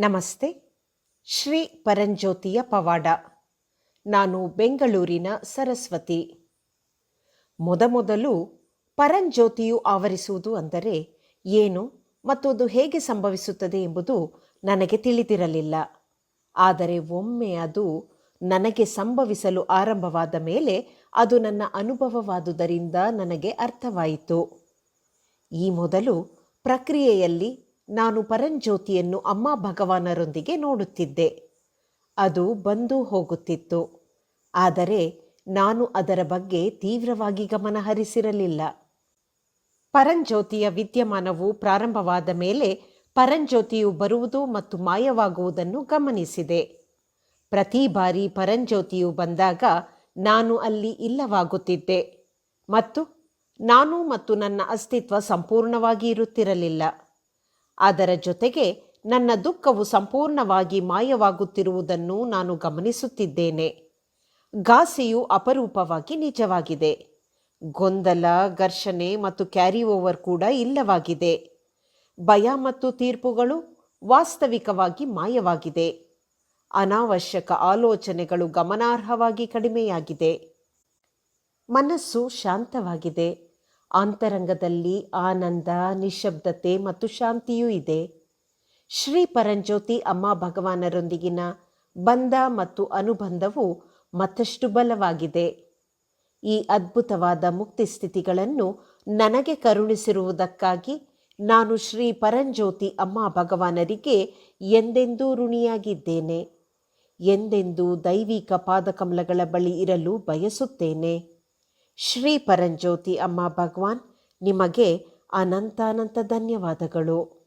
ನಮಸ್ತೆ. ಶ್ರೀ ಪರಂಜ್ಯೋತಿಯ ಪವಾಡ. ನಾನು ಬೆಂಗಳೂರಿನ ಸರಸ್ವತಿ. ಮೊದಮೊದಲು ಪರಂಜ್ಯೋತಿಯು ಆವರಿಸುವುದು ಅಂದರೆ ಏನು ಮತ್ತು ಅದು ಹೇಗೆ ಸಂಭವಿಸುತ್ತದೆ ಎಂಬುದು ನನಗೆ ತಿಳಿದಿರಲಿಲ್ಲ. ಆದರೆ ಒಮ್ಮೆ ಅದು ನನಗೆ ಸಂಭವಿಸಲು ಆರಂಭವಾದ ಮೇಲೆ ಅದು ನನ್ನ ಅನುಭವವಾದುದರಿಂದ ನನಗೆ ಅರ್ಥವಾಯಿತು. ಈ ಮೊದಲು ಪ್ರಕ್ರಿಯೆಯಲ್ಲಿ ನಾನು ಪರಂಜ್ಯೋತಿಯನ್ನು ಅಮ್ಮ ಭಗವಾನರೊಂದಿಗೆ ನೋಡುತ್ತಿದ್ದೆ. ಅದು ಬಂದು ಹೋಗುತ್ತಿತ್ತು. ಆದರೆ ನಾನು ಅದರ ಬಗ್ಗೆ ತೀವ್ರವಾಗಿ ಗಮನ ಹರಿಸಿರಲಿಲ್ಲ ಪರಂಜ್ಯೋತಿಯ ವಿದ್ಯಮಾನವು ಪ್ರಾರಂಭವಾದ ಮೇಲೆ ಪರಂಜ್ಯೋತಿಯು ಬರುವುದು ಮತ್ತು ಮಾಯವಾಗುವುದನ್ನು ಗಮನಿಸಿದೆ. ಪ್ರತಿ ಬಾರಿ ಪರಂಜ್ಯೋತಿಯು ಬಂದಾಗ ನಾನು ಅಲ್ಲಿ ಇಲ್ಲವಾಗುತ್ತಿದ್ದೆ ಮತ್ತು ನಾನು ಮತ್ತು ನನ್ನ ಅಸ್ತಿತ್ವ ಸಂಪೂರ್ಣವಾಗಿ ಇರುತ್ತಿರಲಿಲ್ಲ. ಅದರ ಜೊತೆಗೆ ನನ್ನ ದುಃಖವು ಸಂಪೂರ್ಣವಾಗಿ ಮಾಯವಾಗುತ್ತಿರುವುದನ್ನು ನಾನು ಗಮನಿಸುತ್ತಿದ್ದೇನೆ. ಘಾಸಿಯು ಅಪರೂಪವಾಗಿ ನಿಜವಾಗಿದೆ. ಗೊಂದಲ, ಘರ್ಷಣೆ ಮತ್ತು ಕ್ಯಾರಿ ಓವರ್ ಕೂಡ ಇಲ್ಲವಾಗಿದೆ. ಭಯ ಮತ್ತು ತೀರ್ಪುಗಳು ವಾಸ್ತವಿಕವಾಗಿ ಮಾಯವಾಗಿದೆ. ಅನಾವಶ್ಯಕ ಆಲೋಚನೆಗಳು ಗಮನಾರ್ಹವಾಗಿ ಕಡಿಮೆಯಾಗಿದೆ. ಮನಸ್ಸು ಶಾಂತವಾಗಿದೆ. ಅಂತರಂಗದಲ್ಲಿ ಆನಂದ ನಿಶಬ್ದತೆ ಮತ್ತು ಶಾಂತಿಯೂ ಇದೆ. ಶ್ರೀ ಪರಂಜ್ಯೋತಿ ಅಮ್ಮ ಭಗವಾನರೊಂದಿಗಿನ ಬಂಧ ಮತ್ತು ಅನುಬಂಧವು ಮತ್ತಷ್ಟು ಬಲವಾಗಿದೆ. ಈ ಅದ್ಭುತವಾದ ಮುಕ್ತಿ ಸ್ಥಿತಿಗಳನ್ನು ನನಗೆ ಕರುಣಿಸಿರುವುದಕ್ಕಾಗಿ ನಾನು ಶ್ರೀ ಪರಂಜ್ಯೋತಿ ಅಮ್ಮ ಭಗವಾನರಿಗೆ ಎಂದೆಂದೂ ಋಣಿಯಾಗಿದ್ದೇನೆ. ಎಂದೆಂದೂ ದೈವಿಕ ಪಾದಕಮಲಗಳ ಬಳಿ ಇರಲು ಬಯಸುತ್ತೇನೆ. ಶ್ರೀ ಪರಂಜ್ಯೋತಿ ಅಮ್ಮ ಭಗವಾನ್ ನಿಮಗೆ ಅನಂತಾನಂತ ಧನ್ಯವಾದಗಳು.